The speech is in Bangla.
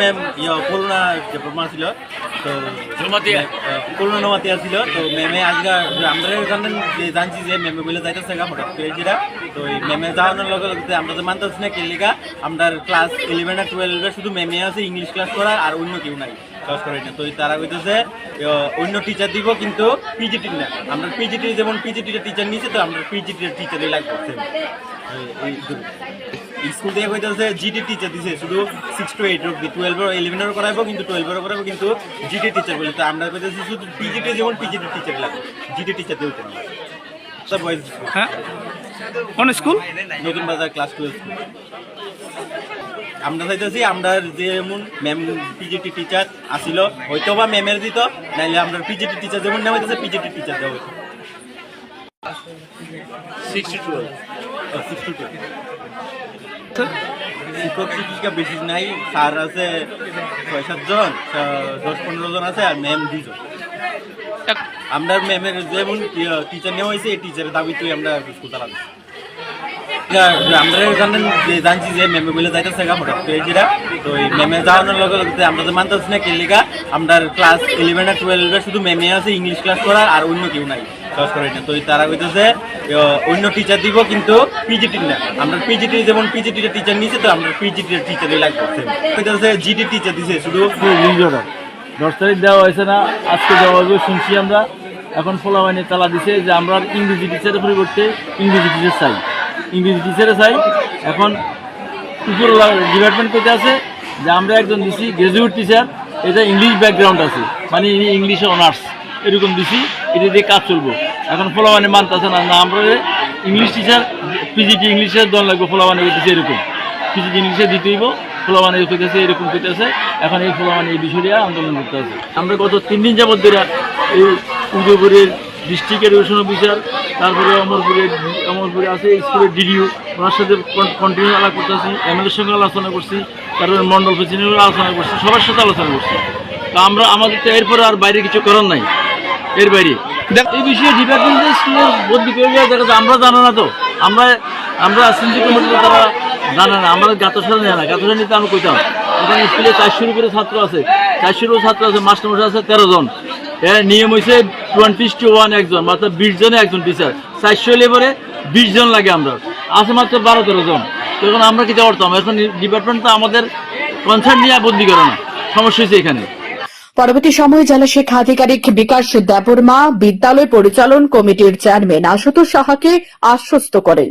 ম্যাম ইয়ে করোনা যে প্রমাণ ছিল তো। করোনা নমাতিয়া ছিল তো ম্যামে আজকে আমরা এখানে যে জানছি যে ম্যামে বলে যাইতেছে গা হঠাৎ করে যেটা তো এই ম্যামে যাওয়ানোর লগে লগে আমরা তো মানতেছি না কেলিকা আমরা ক্লাস ইলেভেন আর টুয়েলভে শুধু ম্যামে আছে ইংলিশ ক্লাস করার আর অন্য কেউ নাই ক্লাস করে না তো তারা কইতেছে অন্য টিচার দিব কিন্তু পিজিটি না আমরা পিজিটি যেমন পিজিটি টিচার নিয়েছে তো আমরা পিজিটি টিচারই লাগবে। এই-। স্কুল থেকে কইতেছে জিডি টিচার দিছে শুধু সিক্স টু এইট অব্দি টুয়েলভ ইলেভেনের করাবো কিন্তু টুয়েলভের করাবো কিন্তু জিডি টিচার বলে। তো আমরা কইতেছি শুধু পিজিটি যেমন পিজিটি টিচার লাগবে জিডি টিচার দিয়ে উঠে সব বয়েজ হ্যাঁ? কোন স্কুল নতুন বাজার ক্লাস টুয়েলভ আমরা চাইতেছি আমরা যেমন ম্যাম পিজিটি টিচার আসিল হয়তো বা ম্যামের দিত নাইলে আমরা পিজিটি টিচার যেমন নেওয়া হইতেছে পিজিটি টিচার দেওয়া হইতো। সিক্সটি টু সিক্সটি টু শিক্ষক শিক্ষিকা বেশি নাই, স্যার আছে ছয় সাতজন দশ, পনেরো জন আছে আর ম্যাম দুজন আমরা ম্যামের যেমন টিচার নেওয়া হয়েছে, এই টিচারের দাবিতেই আমরা স্কুল আমরা এখানে যে জানছি যে ম্যামে বলে যাইতেছে গা, হঠাৎ করে তো এই ম্যামে যাওয়ানোর লগে লগে আমরা তো মানতেছি না কেলিকা আমরা ক্লাস ইলেভেন আর টুয়েলভে শুধু ম্যামে আছে ইংলিশ ক্লাস করার আর অন্য কেউ নাই। ক্লাস করে না তো তারা কইতেছে অন্য টিচার দিব, কিন্তু পিজিটি না। আমরা পিজিটি যেমন পিজিটি টিচার নিয়েছে তো আমরা পিজিটি টিচারই লাগবে। কইতেছে জিডি টিচার দিছে, শুধু দশ তারিখ দেওয়া হয়েছে না, আজকে দেওয়া হবে শুনছি আমরা। এখন ফলাবাইনে তালা দিছে যে আমরা ইংরেজি টিচারের পরিবর্তে ইংরেজি টিচার চাই। ইংরেজি টিচারে চাই। এখন উপর ডিপার্টমেন্ট করতে আছে যে আমরা একজন দিছি গ্রাজুয়েট টিচার এটা ইংলিশ ব্যাকগ্রাউন্ড আছে। মানে ইংলিশে অনার্স এরকম দিছি, এটা দিয়ে কাজ চলবো। এখন ফলাবানে মানতেছে না না, আমরা ইংলিশ টিচার পিজিটি ইংলিশের দল লাগবে ফলাবানে করতেছে এরকম। পিজিটি ইংলিশে দিতেইব ফলাবানে কইতেছে এরকম কইতেছে এখন এই ফলাবানে এই বিষয়টা আন্দোলন করতে আছে। আমরা গত তিন দিন যাবত ধরে এই উদয়পুরের ডিস্ট্রিক্ট এডুকেশন অফিসার তারপরে অমরপুরের অমরপুরে আছে স্কুলের ডিডিও ওনার সাথে কন্টিনিউ আলাপ করতেছি এমএলএর সঙ্গে আলোচনা করছি, তারপরে মন্ডল প্রেসিডেন্টের আলোচনা করছি, সবার সাথে আলোচনা করছি। তো আমরা, আমাদের তো এরপরে আর বাইরে কিছু করার নাই। এর বাইরে। এই বিষয়ে ডিপার্টমেন্টের বদলি করে দেওয়া দেখা আমরা জানো না তো। আমরা আমরা সিন্ডিক কমিটিতে তারা জানে না। আমরা গাতসাল নেয় না। গাতসাল নিতে আমরা কইতাম। এখানে স্কুলে চারশোর উপরে ছাত্র আছে। চারশোর ছাত্র আছে মাস্টারমশাই আছে, তেরো জন। এর নিয়ম হয়েছে টোয়েন্টি টু ওয়ান একজন মাত্র বিশ জনে একজন টিচার চারশো লেবারে বিশ জন লাগে আমরা। আছে মাত্র বারো, তেরো জন। তো এখন আমরা কিছু করতাম? এখন ডিপার্টমেন্ট তো আমাদের কনসার্ন নিয়ে বদলি করে না। সমস্যা হয়েছে এখানে। পরবর্তী সময়ে জেলা শিক্ষা আধিকারিক বিকাশ দেববর্মা বিদ্যালয় পরিচালন কমিটির চেয়ারম্যান আশুতোষ সাহাকে আশ্বস্ত করেন।